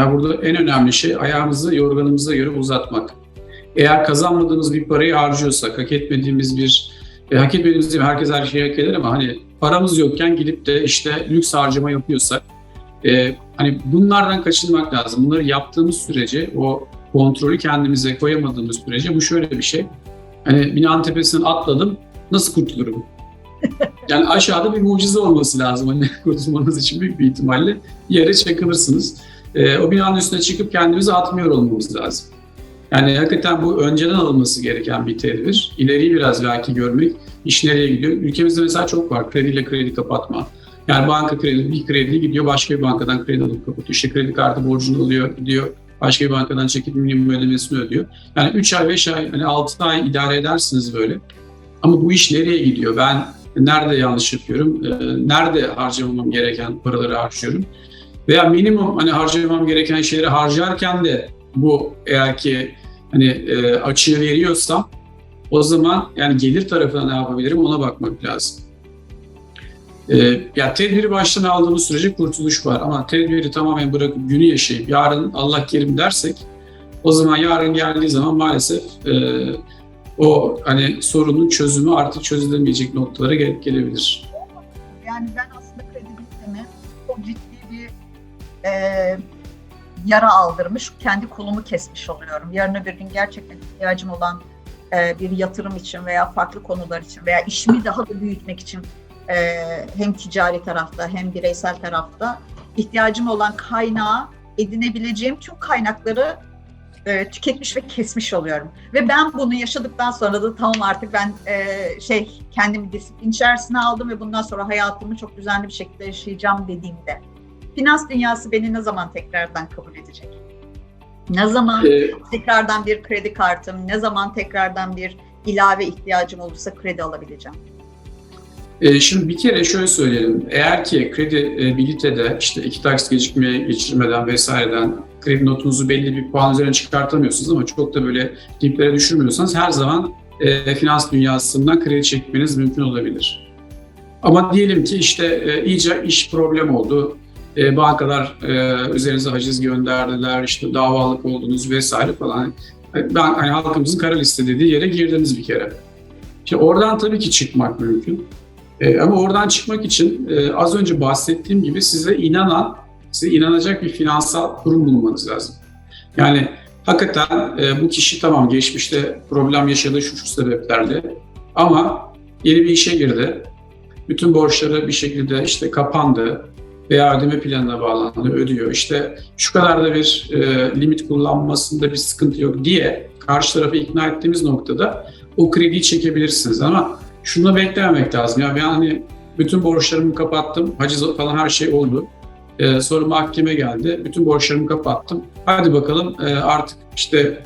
Ya burada en önemli şey ayağımızı yorganımıza göre uzatmak. Eğer kazanmadığımız bir parayı harcıyorsak, hak etmediğimiz bir, e, hak etmediğimiz değil mi? Herkes her şeyi hak eder ama hani paramız yokken gidip de işte lüks harcama yapıyorsak, e, hani bunlardan kaçınmak lazım. Bunları yaptığımız sürece, o kontrolü kendimize koyamadığımız sürece bu şöyle bir şey. Hani binanın tepesinden atladım, nasıl kurtulurum? Yani aşağıda bir mucize olması lazım hani kurtulmanız için büyük bir ihtimalle yere çakılırsınız. E, o binanın üstüne çıkıp kendimizi atmıyor olmamız lazım. Yani hakikaten bu önceden alınması gereken bir tedbir. İleriyi biraz belki görmek, iş nereye gidiyor. Ülkemizde mesela çok var krediyle kredi kapatma. Yani banka kredi, bir kredi gidiyor başka bir bankadan kredi alıp kapatıyor. İşte kredi kartı borcunu alıyor, gidiyor başka bir bankadan çekip minimum ödemesini ödüyor. Yani 3 ay, 5 ay, hani 6 ay idare edersiniz böyle. Ama bu iş nereye gidiyor? Ben nerede yanlış yapıyorum? Ee, nerede harcamamam gereken paraları harcıyorum? Veya minimum hani harcamam gereken şeyleri harcarken de bu eğer ki hani e, açığı veriyorsam o zaman yani gelir tarafına ne yapabilirim ona bakmak lazım. E, ya tedbiri baştan aldığımız sürece kurtuluş var ama tedbiri tamamen bırakıp günü yaşayıp yarın Allah kerim dersek o zaman yarın geldiği zaman maalesef e, o hani sorunun çözümü artık çözülemeyecek noktalara gelip gelebilir. Yani ben e, yara aldırmış, kendi kolumu kesmiş oluyorum. Yarın öbür gün gerçekten ihtiyacım olan e, bir yatırım için veya farklı konular için veya işimi daha da büyütmek için e, hem ticari tarafta hem bireysel tarafta ihtiyacım olan kaynağı edinebileceğim tüm kaynakları e, tüketmiş ve kesmiş oluyorum. Ve ben bunu yaşadıktan sonra da tamam artık ben e, şey kendimi disiplin içerisine aldım ve bundan sonra hayatımı çok düzenli bir şekilde yaşayacağım dediğimde finans dünyası beni ne zaman tekrardan kabul edecek? Ne zaman E, tekrardan bir kredi kartım, ne zaman tekrardan bir ilave ihtiyacım olursa kredi alabileceğim? E, şimdi bir kere şöyle söyleyelim. Eğer ki kredi e, bilitede işte iki taksit gecikmeye geçirmeden vesaireden kredi notunuzu belli bir puan üzerine çıkartamıyorsunuz ama çok da böyle diplere düşürmüyorsanız her zaman e, finans dünyasından kredi çekmeniz mümkün olabilir. Ama diyelim ki işte e, iyice iş problem oldu. E, bankalar e, üzerinize haciz gönderdiler, işte davalık oldunuz vesaire falan. Ben hani halkımızın kara liste dediği yere girdiniz bir kere. Şimdi oradan tabii ki çıkmak mümkün. E, ama oradan çıkmak için e, az önce bahsettiğim gibi size inanan, size inanacak bir finansal kurum bulmanız lazım. Yani hakikaten e, bu kişi tamam geçmişte problem yaşadığı şu şu sebeplerle ama yeni bir işe girdi. Bütün borçları bir şekilde işte kapandı veya ödeme planına bağlandı, ödüyor. İşte şu kadar da bir e, limit kullanmasında bir sıkıntı yok diye karşı tarafı ikna ettiğimiz noktada o krediyi çekebilirsiniz ama şunu beklememek lazım. Ya ben hani bütün borçlarımı kapattım, haciz falan her şey oldu. Ee, sonra mahkeme geldi, bütün borçlarımı kapattım. Hadi bakalım e, artık işte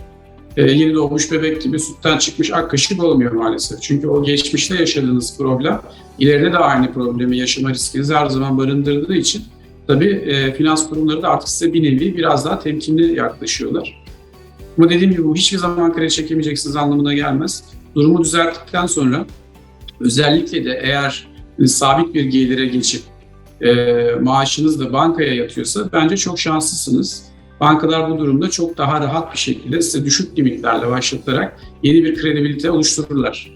e, yeni doğmuş bebek gibi sütten çıkmış ak kaşık olmuyor maalesef. Çünkü o geçmişte yaşadığınız problem, ileride de aynı problemi yaşama riskinizi her zaman barındırdığı için tabii e, finans kurumları da artık size bir nevi biraz daha temkinli yaklaşıyorlar. Ama dediğim gibi bu hiçbir zaman kredi çekemeyeceksiniz anlamına gelmez. Durumu düzelttikten sonra özellikle de eğer e, sabit bir gelire geçip e, maaşınız da bankaya yatıyorsa bence çok şanslısınız. Bankalar bu durumda çok daha rahat bir şekilde size düşük limitlerle başlatarak yeni bir kredibilite oluştururlar.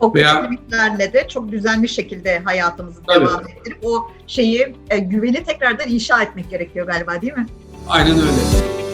O Veya- limitlerle de çok düzenli şekilde hayatımızı Tabii. devam ettirip o şeyi e, güveni tekrardan inşa etmek gerekiyor galiba değil mi? Aynen öyle.